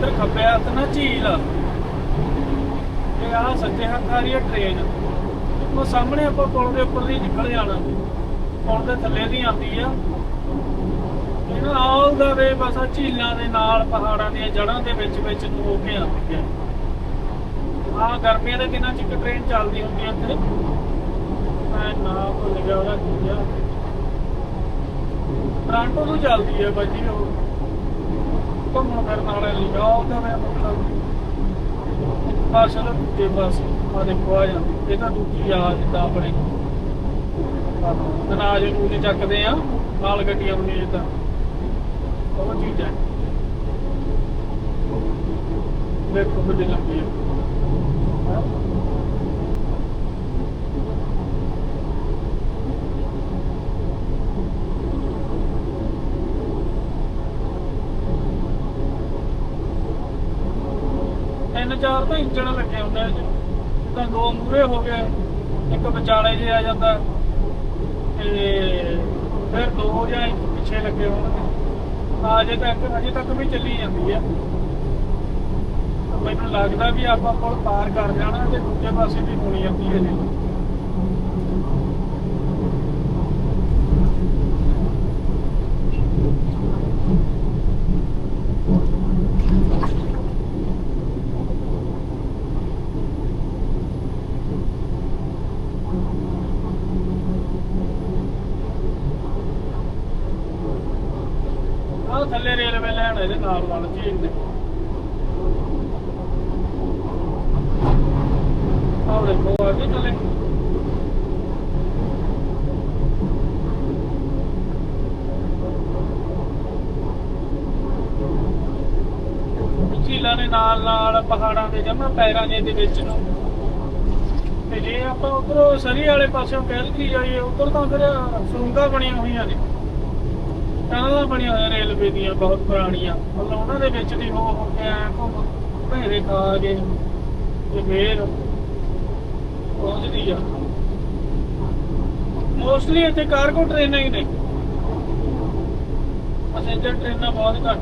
ਇੱਧਰ ਖੱਬੇ ਹੱਥ ਨਾ ਝੀਲ। ਤੇ ਆ ਸੱਜੇ ਹੱਥ ਆ ਰਹੀ ਹੈ ਟ੍ਰੇਨ ਉਹ ਸਾਹਮਣੇ ਆਪਾਂ ਪੁਲ ਦੇ ਉੱਪਰ ਦੀ ਨਿਕਲ ਜਾਣਾ। ਪੁਲ ਦੇ ਥੱਲੇ ਦੀ ਆਉਂਦੀ ਆ। ਇਹਨਾਂ ਆਲ ਦਾ ਵੇ ਬਸ ਝੀਲਾਂ ਦੇ ਨਾਲ, ਪਹਾੜਾਂ ਦੀਆਂ ਜੜ੍ਹਾਂ ਦੇ ਵਿੱਚ ਵਿੱਚ ਨੂੰ ਹੋ ਕੇ ਆਉਂਦੀ ਹੈ ਆ ਗਰਮੀਆਂ ਦੇ ਦਿਨਾਂ 'ਚ ਇੱਕ ਟ੍ਰੇਨ ਚੱਲਦੀ ਹੁੰਦੀ ਹੈ ਇੱਥੇ। ਮੈਂ ਨਾ ਭੁੱਲ ਗਿਆ ਉਹਦਾ ਕੀ ਆ। ਟ੍ਰਾਂਟੋ ਤੋਂ ਚੱਲਦੀ ਹੈ ਬਾਜੀ ਉਹ। ਘੁੰਮਣ ਫਿਰਨ ਵਾਲੇ ਲਈ ਉਹਦਾ ਮੈਂ ਮਤਲਬ ਪਾਸਲ ਦੂਜੇ ਪਾਸੇ ਆ ਦੇਖੋ ਆ ਜਾਂਦੀ ਇਹ ਤਾਂ ਦੂਜੀ ਆ ਜਿੱਦਾਂ ਆਪਣੇ ਅਨਾਜ ਨੂੰ ਚੱਕਦੇ ਆ ਨਾਲ ਗੱਡੀਆਂ ਨੂੰ ਜਿੱਦਾਂ ਉਹ ਚੀਜ਼। ਹੈ ਦੇਖੋ ਕਿੰਨੀ ਲੰਬੀ ਹੈ ਤਿੰਨ ਚਾਰ ਤਾਂ ਇੰਜਣ ਲੱਗੇ ਹੁੰਦੇ ਆ ਤਾਂ ਦੋ ਮੂਰੇ ਹੋ ਗਏ, ਇੱਕ ਵਿਚਾਲੇ ਜੇ ਆ ਜਾਂਦਾ। ਤੇ ਫਿਰ ਦੋ ਜਾਂ ਇੱਕ ਪਿੱਛੇ ਲੱਗੇ ਹੋਣਗੇ। ਤਾਂ ਅਜੇ ਤੱਕ ਅਜੇ ਤੱਕ ਵੀ ਚੱਲੀ ਜਾਂਦੀ ਆ। ਮੈਨੂੰ ਲੱਗਦਾ ਵੀ ਆਪਾਂ ਕੋਲ ਪਾਰ ਕਰ ਜਾਣਾ ਤੇ ਦੂਜੇ ਪਾਸੇ ਵੀ ਹੋਣੀ ਜਾਂਦੀ ਹੈ ਜੀ ਆਹ ਥੱਲੇ ਰੇਲਵੇ ਲੈਣ ਇਹਦੇ ਨਾਲ ਨਾਲ ਝੀਲ ਦੇ। ਆਹ ਦੇਖੋ, ਆ ਗਈ ਥੱਲੇ। ਝੀਲਾਂ ਦੇ ਨਾਲ ਨਾਲ ਪਹਾੜਾਂ ਦੇ ਜਮਾ ਪੈਰਾਂ ਦੇ ਦੇ ਵਿੱਚ ਨੂੰ। ਤੇ ਜੇ ਆਪਾਂ ਉਧਰੋਂ ਸਰੀ ਵਾਲੇ ਪਾਸਿਓਂ ਕਹਿ ਲਈ ਜਾਈਏ, ਉਧਰ ਤਾਂ ਫਿਰ ਸੁਰੰਗਾਂ ਬਣੀਆਂ ਹੋਈਆਂ ਨੇ। ਟਨਲਾਂ ਬਣੀਆਂ ਹੋਈਆਂ ਰੇਲਵੇ ਦੀਆਂ, ਬਹੁਤ ਪੁਰਾਣੀਆਂ। ਮਤਲਬ ਉਹਨਾਂ ਦੇ ਵਿੱਚ ਦੀ ਹੋ ਹੋ ਕੇ ਐ ਘੁੰਮ ਭੇਰੇ ਖਾ ਕੇ ਤੇ ਫੇਰ ਪਹੁੰਚਦੀ ਆ। ਮੋਸਟਲੀ ਇੱਥੇ ਕਾਰਗੋ ਟ੍ਰੇਨਾਂ ਹੀ ਨੇ। ਪੈਸੇਂਜਰ ਟ੍ਰੇਨਾਂ ਬਹੁਤ ਘੱਟ।